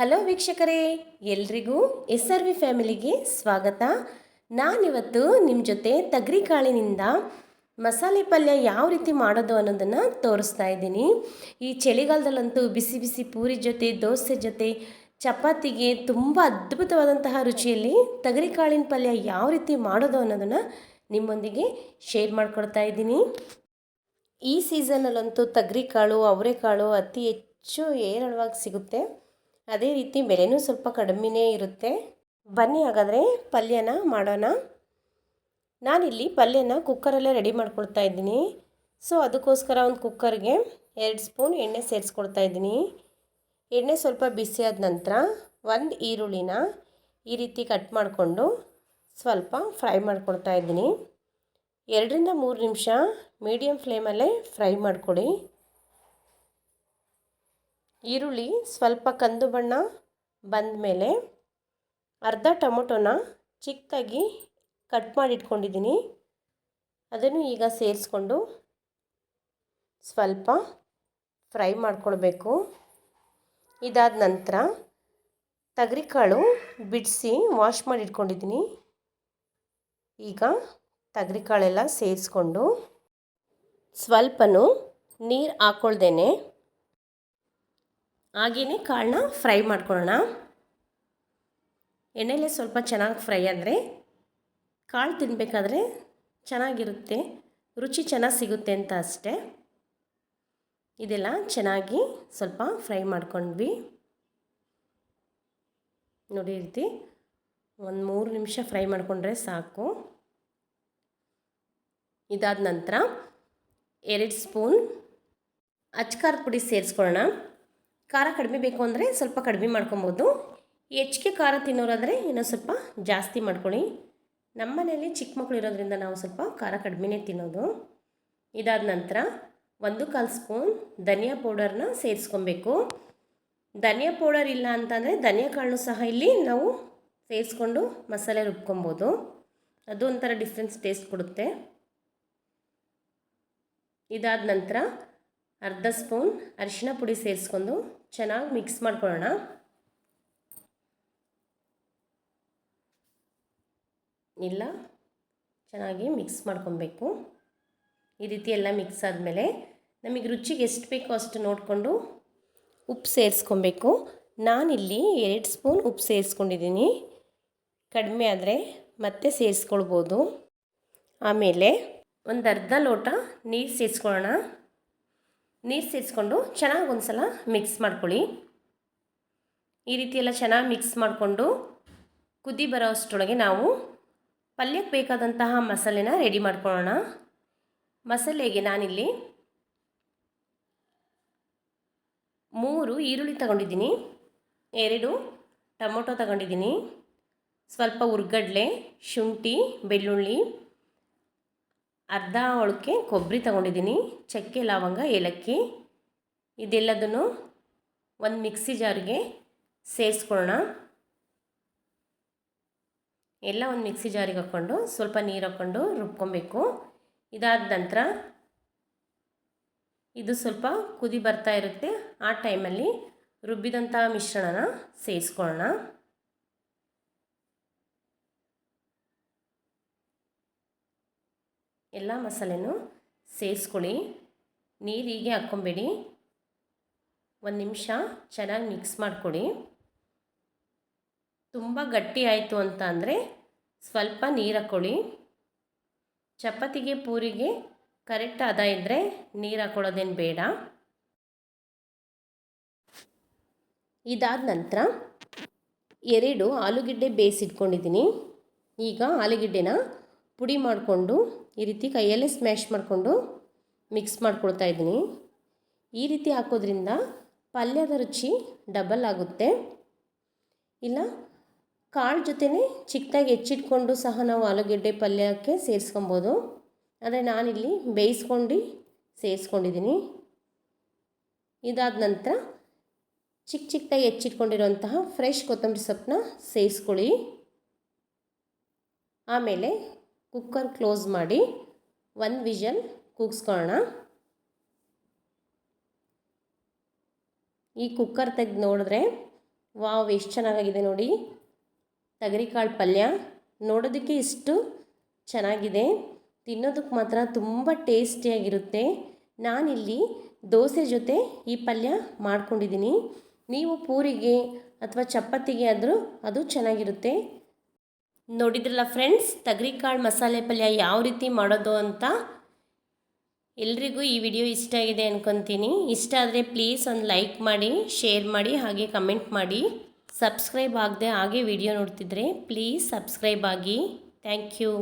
Hello ವೀಕ್ಷಕರೇ, ಎಲ್ರಿಗೂ S R V ಫ್ಯಾಮಿಲಿಗೆ ಸ್ವಾಗತ. ನಾನಿವತ್ತು ನಿಮ್ಮ ಜೊತೆ ತಗರಿ ಕಾಳಿನಿಂದ ಮಸಾಲೆ ಪಲ್ಯ ಯಾವ ರೀತಿ ಮಾಡೋದು ಅನ್ನೋದನ್ನು ತೋರಿಸ್ತಾ ಇದ್ದೀನಿ. ಈ ಚಳಿಗಾಲದಲ್ಲಂತೂ ಬಿಸಿ ಬಿಸಿ ಪೂರಿ ಜೊತೆ, ದೋಸೆ ಜೊತೆ, ಚಪಾತಿಗೆ ತುಂಬ ಅದ್ಭುತವಾದಂತಹ ರುಚಿಯಲ್ಲಿ ತಗರಿ ಕಾಳಿನ ಪಲ್ಯ ಯಾವ ರೀತಿ ಮಾಡೋದು ಅನ್ನೋದನ್ನು ನಿಮ್ಮೊಂದಿಗೆ ಶೇರ್ ಮಾಡಿಕೊಡ್ತಾ ಇದ್ದೀನಿ. ಈ ಸೀಸನಲ್ಲಂತೂ ಕಾಳು, ಅವರೆಕಾಳು ಅತಿ ಹೆಚ್ಚು ಹೇರಳವಾಗಿ ಸಿಗುತ್ತೆ. ಅದೇ ರೀತಿ ಬೆಲೆನೂ ಸ್ವಲ್ಪ ಕಡಿಮೆನೇ ಇರುತ್ತೆ. ಬನ್ನಿ ಹಾಗಾದರೆ ಪಲ್ಯನ ಮಾಡೋಣ. ನಾನಿಲ್ಲಿ ಪಲ್ಯನ ಕುಕ್ಕರಲ್ಲೇ ರೆಡಿ ಮಾಡ್ಕೊಳ್ತಾ ಇದ್ದೀನಿ. ಸೊ ಅದಕ್ಕೋಸ್ಕರ ಒಂದು ಕುಕ್ಕರ್ಗೆ ಎರಡು ಸ್ಪೂನ್ ಎಣ್ಣೆ ಸೇರಿಸ್ಕೊಳ್ತಾ ಇದ್ದೀನಿ. ಎಣ್ಣೆ ಸ್ವಲ್ಪ ಬಿಸಿಯಾದ ನಂತರ ಒಂದು ಈರುಳ್ಳಿನ ಈ ರೀತಿ ಕಟ್ ಮಾಡಿಕೊಂಡು ಸ್ವಲ್ಪ ಫ್ರೈ ಮಾಡ್ಕೊಳ್ತಾ ಇದ್ದೀನಿ. ಎರಡರಿಂದ ಮೂರು ನಿಮಿಷ ಮೀಡಿಯಮ್ ಫ್ಲೇಮಲ್ಲೇ ಫ್ರೈ ಮಾಡಿಕೊಡಿ. ಈರುಳ್ಳಿ ಸ್ವಲ್ಪ ಕಂದು ಬಣ್ಣ ಬಂದ ಮೇಲೆ ಅರ್ಧ ಟೊಮೊಟೊನ ಚಿಕ್ಕದಾಗಿ ಕಟ್ ಮಾಡಿ ಇಟ್ಕೊಂಡಿದ್ದೀನಿ. ಅದನ್ನು ಈಗ ಸೇರಿಸ್ಕೊಂಡು ಸ್ವಲ್ಪ ಫ್ರೈ ಮಾಡ್ಕೊಳ್ಬೇಕು. ಇದಾದ ನಂತರ ತಗರಿಕಾಳು ಬಿಡಿಸಿ ವಾಶ್ ಮಾಡಿ ಇಟ್ಕೊಂಡಿದ್ದೀನಿ. ಈಗ ತಗರಿಕಾಳೆಲ್ಲ ಸೇರಿಸ್ಕೊಂಡು ಸ್ವಲ್ಪನೂ ನೀರು ಹಾಕ್ಕೊಳ್ದೇನೆ ಹಾಗೆಯೇ ಕಾಳನ್ನ ಫ್ರೈ ಮಾಡ್ಕೊಳ್ಳೋಣ. ಎಣ್ಣೆಲೆ ಸ್ವಲ್ಪ ಚೆನ್ನಾಗಿ ಫ್ರೈ ಅಂದರೆ ಕಾಳು ತಿನ್ನಬೇಕಾದ್ರೆ ಚೆನ್ನಾಗಿರುತ್ತೆ. ರುಚಿ ಚೆನ್ನಾಗಿ ಸಿಗುತ್ತೆ ಅಂತ ಅಷ್ಟೇ. ಇದೆಲ್ಲ ಚೆನ್ನಾಗಿ ಸ್ವಲ್ಪ ಫ್ರೈ ಮಾಡ್ಕೊಂಡ್ವಿ. ನೋಡಿ ರೀತಿ ಒಂದು ಮೂರು ನಿಮಿಷ ಫ್ರೈ ಮಾಡಿಕೊಂಡ್ರೆ ಸಾಕು. ಇದಾದ ನಂತರ ಎರಡು ಸ್ಪೂನ್ ಅಚ್ಕಾರದ ಪುಡಿ ಸೇರಿಸ್ಕೊಳ್ಳೋಣ. ಖಾರ ಕಡಿಮೆ ಬೇಕು ಅಂದರೆ ಸ್ವಲ್ಪ ಕಡಿಮೆ ಮಾಡ್ಕೊಬೋದು. ಹೆಚ್ಚಿಗೆ ಖಾರ ತಿನ್ನೋರಾದರೆ ಇನ್ನೂ ಸ್ವಲ್ಪ ಜಾಸ್ತಿ ಮಾಡ್ಕೊಳ್ಳಿ. ನಮ್ಮ ಮನೆಯಲ್ಲಿ ಚಿಕ್ಕ ಮಕ್ಕಳು ಇರೋದ್ರಿಂದ ನಾವು ಸ್ವಲ್ಪ ಖಾರ ಕಡಿಮೆನೇ ತಿನ್ನೋದು. ಇದಾದ ನಂತರ ಒಂದು ಕಾಲು ಸ್ಪೂನ್ ಧನಿಯಾ ಪೌಡರ್ನ ಸೇರಿಸ್ಕೊಬೇಕು. ಧನಿಯಾ ಪೌಡರ್ ಇಲ್ಲ ಅಂತಂದರೆ ಧನಿಯಾ ಕಾಳನ್ನು ಸಹ ಇಲ್ಲಿ ನಾವು ಸೇರಿಸ್ಕೊಂಡು ಮಸಾಲೆ ರುಬ್ಕೊಬೋದು. ಅದು ಒಂಥರ ಡಿಫ್ರೆನ್ಸ್ ಟೇಸ್ಟ್ ಕೊಡುತ್ತೆ. ಇದಾದ ನಂತರ ಅರ್ಧ ಸ್ಪೂನ್ ಅರಿಶಿನ ಪುಡಿ ಸೇರಿಸ್ಕೊಂಡು ಚೆನ್ನಾಗಿ ಮಿಕ್ಸ್ ಮಾಡ್ಕೊಳ್ಳೋಣ. ಇಲ್ಲ, ಚೆನ್ನಾಗಿ ಮಿಕ್ಸ್ ಮಾಡ್ಕೊಬೇಕು. ಈ ರೀತಿ ಎಲ್ಲ ಮಿಕ್ಸ್ ಆದಮೇಲೆ ನಮಗೆ ರುಚಿಗೆ ಎಷ್ಟು ಬೇಕೋ ಅಷ್ಟು ನೋಡಿಕೊಂಡು ಉಪ್ಪು ಸೇರಿಸ್ಕೊಬೇಕು. ನಾನಿಲ್ಲಿ ಎರಡು ಸ್ಪೂನ್ ಉಪ್ಪು ಸೇರಿಸ್ಕೊಂಡಿದ್ದೀನಿ. ಕಡಿಮೆ ಆದರೆ ಮತ್ತೆ ಸೇರಿಸ್ಕೊಳ್ಬೋದು. ಆಮೇಲೆ ಒಂದು ಅರ್ಧ ಲೋಟ ನೀರು ಸೇರಿಸ್ಕೊಳ್ಳೋಣ. ನೀರು ಸೇರಿಸ್ಕೊಂಡು ಚೆನ್ನಾಗಿ ಒಂದು ಸಲ ಮಿಕ್ಸ್ ಮಾಡ್ಕೊಳ್ಳಿ. ಈ ರೀತಿ ಎಲ್ಲ ಚೆನ್ನಾಗಿ ಮಿಕ್ಸ್ ಮಾಡಿಕೊಂಡು ಕುದಿ ಬರೋ ಅಷ್ಟರೊಳಗೆ ನಾವು ಪಲ್ಯಕ್ಕೆ ಬೇಕಾದಂತಹ ಮಸಾಲೆನ ರೆಡಿ ಮಾಡ್ಕೊಳ್ಳೋಣ. ಮಸಾಲೆಗೆ ನಾನಿಲ್ಲಿ ಮೂರು ಈರುಳ್ಳಿ ತಗೊಂಡಿದ್ದೀನಿ, ಎರಡು ಟೊಮೊಟೊ ತಗೊಂಡಿದ್ದೀನಿ, ಸ್ವಲ್ಪ ಉರ್ಗಡ್ಲೆ, ಶುಂಠಿ, ಬೆಳ್ಳುಳ್ಳಿ ಅರ್ಧ ಒಳಕ್ಕೆ ಕೊಬ್ಬರಿ ತಗೊಂಡಿದ್ದೀನಿ, ಚಕ್ಕೆ, ಲವಂಗ, ಏಲಕ್ಕಿ, ಇದೆಲ್ಲದನ್ನು ಒಂದು ಮಿಕ್ಸಿ ಜಾರಿಗೆ ಸೇರಿಸ್ಕೊಳ್ಳೋಣ. ಎಲ್ಲ ಒಂದು ಮಿಕ್ಸಿ ಜಾರಿಗೆ ಹಾಕ್ಕೊಂಡು ಸ್ವಲ್ಪ ನೀರು ಹಾಕ್ಕೊಂಡು ರುಬ್ಕೊಬೇಕು. ಇದಾದ ನಂತರ ಇದು ಸ್ವಲ್ಪ ಕುದಿ ಬರ್ತಾ ಇರುತ್ತೆ, ಆ ಟೈಮಲ್ಲಿ ರುಬ್ಬಿದಂಥ ಮಿಶ್ರಣನ ಸೇರಿಸ್ಕೊಳ್ಳೋಣ. ಎಲ್ಲ ಮಸಾಲೆನೂ ಸೇರಿಸ್ಕೊಳ್ಳಿ. ನೀರು ಹೀಗೆ ಹಾಕ್ಕೊಬೇಡಿ. ಒಂದು ನಿಮಿಷ ಚೆನ್ನಾಗಿ ಮಿಕ್ಸ್ ಮಾಡಿಕೊಡಿ. ತುಂಬ ಗಟ್ಟಿ ಆಯಿತು ಅಂತ ಅಂದರೆ ಸ್ವಲ್ಪ ನೀರು ಹಾಕ್ಕೊಳ್ಳಿ. ಚಪಾತಿಗೆ, ಪೂರಿಗೆ ಕರೆಕ್ಟ್ ಅದ ಇದ್ದರೆ ನೀರು ಹಾಕ್ಕೊಳ್ಳೋದೇನು ಬೇಡ. ಇದಾದ ನಂತರ ಎರಡು ಆಲೂಗೆಡ್ಡೆ ಬೇಯಿಸಿಟ್ಕೊಂಡಿದ್ದೀನಿ. ಈಗ ಆಲೂಗೆಡ್ಡೆನ ಪುಡಿ ಮಾಡಿಕೊಂಡು ಈ ರೀತಿ ಕೈಯಲ್ಲೇ ಸ್ಮ್ಯಾಶ್ ಮಾಡಿಕೊಂಡು ಮಿಕ್ಸ್ ಮಾಡ್ಕೊಳ್ತಾ ಇದ್ದೀನಿ. ಈ ರೀತಿ ಹಾಕೋದ್ರಿಂದ ಪಲ್ಯದ ರುಚಿ ಡಬಲ್ ಆಗುತ್ತೆ. ಇಲ್ಲ, ಕಾಳು ಜೊತೆನೇ ಚಿಕ್ಕದಾಗಿ ಹೆಚ್ಚಿಟ್ಕೊಂಡು ಸಹ ನಾವು ಆಲೂಗೆಡ್ಡೆ ಪಲ್ಯಕ್ಕೆ ಸೇರಿಸ್ಕೊಬೋದು. ಆದರೆ ನಾನಿಲ್ಲಿ ಬೇಯಿಸ್ಕೊಂಡು ಸೇರಿಸ್ಕೊಂಡಿದ್ದೀನಿ. ಇದಾದ ನಂತರ ಚಿಕ್ಕ ಚಿಕ್ಕದಾಗಿ ಹೆಚ್ಚಿಟ್ಕೊಂಡಿರುವಂತಹ ಫ್ರೆಶ್ ಕೊತ್ತಂಬರಿ ಸೊಪ್ಪನ್ನ ಸೇರಿಸ್ಕೊಳ್ಳಿ. ಆಮೇಲೆ ಕುಕ್ಕರ್ ಕ್ಲೋಸ್ ಮಾಡಿ ಒಂದು ವಿಷಲ್ ಕೂಗಿಸ್ಕೊಳ್ಳೋಣ ಈ ಕುಕ್ಕರ್ ತೆಗೆದು ನೋಡಿದ್ರೆ ವಾವ್, ಎಷ್ಟು ಚೆನ್ನಾಗಿದೆ ನೋಡಿ. ತಗರಿಕಾಳು ಪಲ್ಯ ನೋಡೋದಕ್ಕೆ ಇಷ್ಟು ಚೆನ್ನಾಗಿದೆ. ತಿನ್ನೋದಕ್ಕೆ ಮಾತ್ರ ತುಂಬ ಟೇಸ್ಟಿಯಾಗಿರುತ್ತೆ. ನಾನಿಲ್ಲಿ ದೋಸೆ ಜೊತೆ ಈ ಪಲ್ಯ ಮಾಡ್ಕೊಂಡಿದ್ದೀನಿ. ನೀವು ಪೂರಿಗೆ ಅಥವಾ ಚಪಾತಿಗೆ ಆದರೂ ಅದು ಚೆನ್ನಾಗಿರುತ್ತೆ. ನೋಡಿದ್ರಲ್ಲ ಫ್ರೆಂಡ್ಸ್ ತಗರಿಕಾಳು ಮಸಾಲೆ ಪಲ್ಯ ಯಾವ ರೀತಿ ಮಾಡೋದು ಅಂತ? ಎಲ್ರಿಗೂ ಈ ವಿಡಿಯೋ ಇಷ್ಟ ಆಗಿದೆ ಅನ್ಕೊತೀನಿ. ಇಷ್ಟ ಆದರೆ ಪ್ಲೀಸ್ ಒಂದು ಲೈಕ್ ಮಾಡಿ ಶೇರ್ ಮಾಡಿ, ಹಾಗೆ ಕಮೆಂಟ್ ಮಾಡಿ. ಸಬ್ಸ್ಕ್ರೈಬ್ ಆಗದೆ ಹಾಗೆ ವಿಡಿಯೋ ನೋಡ್ತಿದ್ರೆ ಪ್ಲೀಸ್ ಸಬ್ಸ್ಕ್ರೈಬ್ ಆಗಿ. Thank you